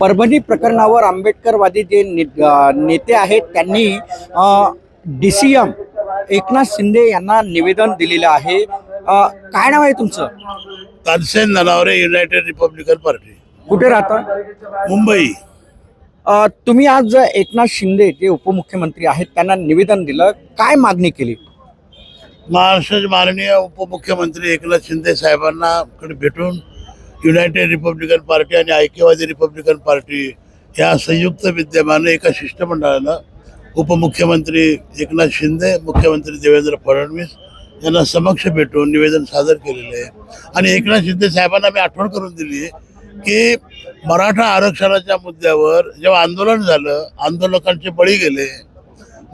परभणी प्रकरणावर आंबेडकरवादी जे ने, नेते आहेत त्यांनी D C M Eknath Shinde यांना निवेदन दिलेलं आहे. काय नाव आहे तुमचं? Tansen Nanaware United Republican Party कुठे राहता? मुंबई. तुम्ही आज एकनाथ शिंदे जे उपमुख्यमंत्री आहेत त्यांना निवेदन दिलं. काय मागणी केली? महाराष्ट्राचे माननीय उपमुख्यमंत्री एकनाथ शिंदे साहेबांना कडे भेटून युनायटेड रिपब्लिकन पार्टी आणि ऐक्यवादी रिपब्लिकन पार्टी या संयुक्त विद्यमाने एका शिष्टमंडळानं उपमुख्यमंत्री एकनाथ शिंदे मुख्यमंत्री देवेंद्र फडणवीस यांना समक्ष भेटून निवेदन सादर केलेले आहे. आणि एकनाथ शिंदे साहेबांना मी आठवण करून दिली की मराठा आरक्षणाच्या मुद्द्यावर जेव्हा आंदोलन झालं आंदोलकांचे बळी गेले.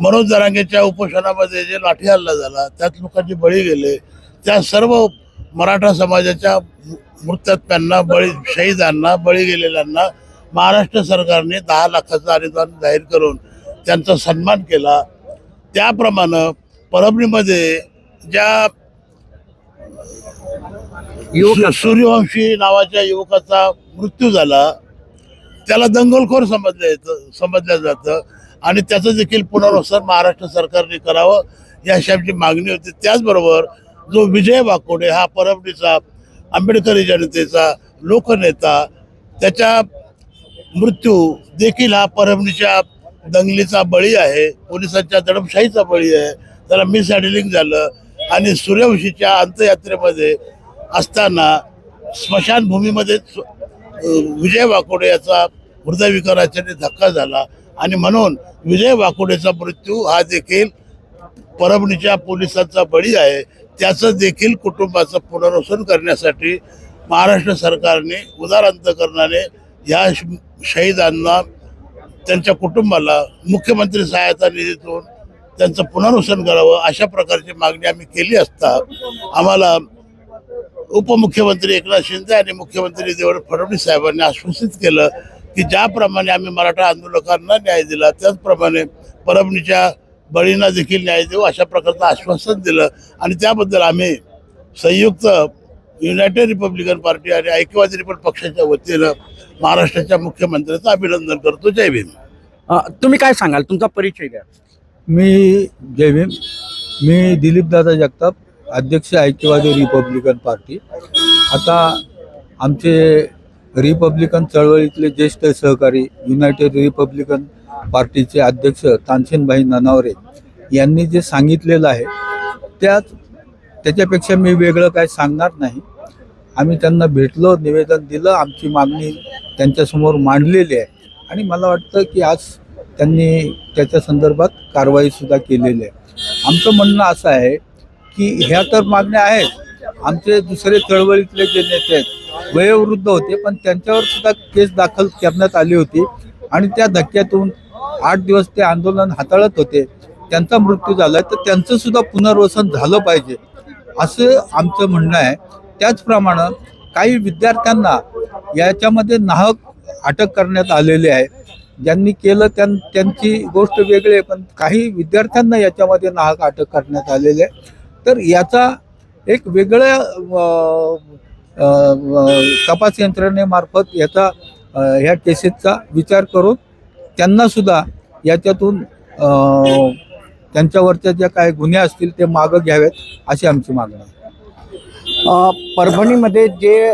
मनोज दरांगेच्या उपोषणामध्ये जे लाठी हल्ला झाला त्यात लोकांचे बळी गेले. त्या सर्व मराठा समाजाच्या मृत्यात्म्यांना बळी शहीदांना बळी गेलेल्यांना महाराष्ट्र सरकारने दहा लाखाचं अनुदान जाहीर करून त्यांचा सन्मान केला. त्याप्रमाणे परभणीमध्ये ज्या युवक सूर्यवंशी नावाच्या युवकाचा मृत्यू झाला त्याला दंगलखोर समजलं येतं समजलं जातं आणि त्याचं देखील पुनर्वसन महाराष्ट्र सरकारने करावं या अशी आमची मागणी होती. त्याचबरोबर जो विजय वाकोडे हा परभणीचा आंबेडकरी जनतेचा लोकनेता त्याच्या मृत्यू देखील हा परभणीच्या दंगलीचा बळी आहे पोलिसांच्या दडपशाहीचा बळी आहे. त्याला मिसहँडलिंग झालं आणि सूर्यवंशीच्या अंत्ययात्रेमध्ये असताना स्मशानभूमीमध्ये विजय वाकोडे याचा हृदयविकाराच्याने धक्का झाला आणि म्हणून विजय वाकोडेचा मृत्यू हा देखील परभणीच्या पोलिसांचा बळी आहे. त्याचं देखील कुटुंबाचं पुनर्वसन करण्यासाठी महाराष्ट्र सरकारने उदार अंतकरणाने या श- शहीदांना त्यांच्या कुटुंबाला मुख्यमंत्री सहायता निधीतून त्यांचं पुनर्वसन करावं अशा प्रकारची मागणी आम्ही केली असता आम्हाला उपमुख्यमंत्री एकनाथ शिंदे आणि मुख्यमंत्री देवेंद्र फडणवीस साहेबांनी आश्वासित केलं की ज्याप्रमाणे आम्ही मराठा आंदोलकांना न्याय दिला त्याचप्रमाणे परभणीच्या बळींना देखील न्याय देऊ अशा प्रकारचं आश्वासन दिलं. आणि त्याबद्दल आम्ही संयुक्त युनायटेड रिपब्लिकन पार्टी आणि ऐक्यवादी रिपब्लिक पक्षाच्या वतीनं महाराष्ट्राच्या मुख्यमंत्र्यांचं अभिनंदन करतो. जय भीम. तुम्ही काय सांगाल? तुमचा परिचय द्या. मी जय भीम. मी दिलीपदादा जगताप अध्यक्ष ऐक्यवादी रिपब्लिकन पार्टी. आता आमचे रिपब्लिकन चळवळीतले ज्येष्ठ सहकारी युनायटेड रिपब्लिकन पार्टीचे अध्यक्ष तानसेनभाई ननावरे यांनी जे सांगितलेलं आहे त्यात त्याच्यापेक्षा मी वेगळं काय सांगणार नाही. आम्ही त्यांना भेटलो निवेदन दिलं आमची मागणी त्यांच्यासमोर मांडलेली आहे. आणि मला वाटतं की आज त्यांनी त्याच्या संदर्भात कारवाईसुद्धा केलेली आहे. आमचं म्हणणं असं आहे की ह्या तर मागण्या आहेत. आमचे दुसरे चळवळीतले जे नेते आहेत वयोवृद्ध होते पण त्यांच्यावर सुद्धा केस दाखल करण्यात आली होती. आणि त्या धक्क्यातून आठ दिवस ते आंदोलन हाताळत होते. त्यांचा मृत्यू झाला तर त्यांचं सुद्धा पुनर्वसन झालं पाहिजे असं आमचं म्हणणं आहे. त्याचप्रमाणे काही विद्यार्थ्यांना याच्यामध्ये नाहक अटक करण्यात आलेली आहे. ज्यांनी केलं त्यां त्यांची गोष्ट वेगळी आहे पण काही विद्यार्थ्यांना याच्यामध्ये नाहक अटक करण्यात आलेली आहे. तर याचा एक वेगळ्या तपास यंत्रणेमार्फत याचा ह्या केसेसचा विचार करून त्यांनासुद्धा याच्यातून त्यांच्यावरच्या ज्या काही गुन्हे असतील ते मागं घ्यावेत अशी आमची मागणी आहे. परभणीमध्ये जे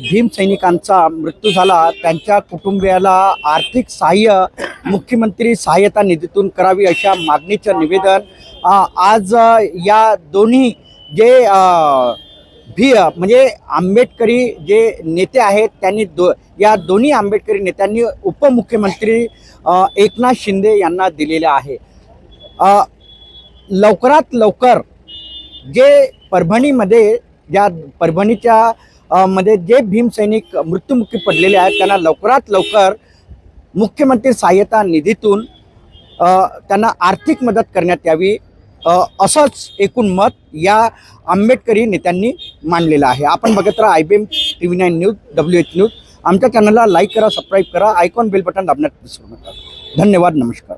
भीम सैनिकांचा मृत्यू झाला त्यांच्या कुटुंबियाला आर्थिक सहाय्य मुख्यमंत्री सहाय्यता निधीतून करावी अशा मागणीचं निवेदन आज या दोन्ही जे भी म्हणजे आंबेडकरी जे नेते आहेत त्यांनी दो या दोन्ही आंबेडकरी नेत्यांनी उपमुख्यमंत्री एकनाथ शिंदे यांना दिलेले आहे. लवकरात लवकर जे परभणीमध्ये ज्या परभणीच्या मध्ये जे भीमसैनिक मृत्युमुखी पडलेले आहेत त्यांना लवकरात लवकर मुख्यमंत्री सहाय्यता निधीतून त्यांना आर्थिक मदत करण्यात यावी असंच एकूण मत या आंबेडकरी नेत्यांनी मांडलेलं आहे. आपण बघत राहा I B M T V nine news W H news आमच्या चॅनलला लाईक करा सबस्क्राईब करा. आयकॉन बेल बटन दाबण्यात विसरू नका. धन्यवाद नमस्कार.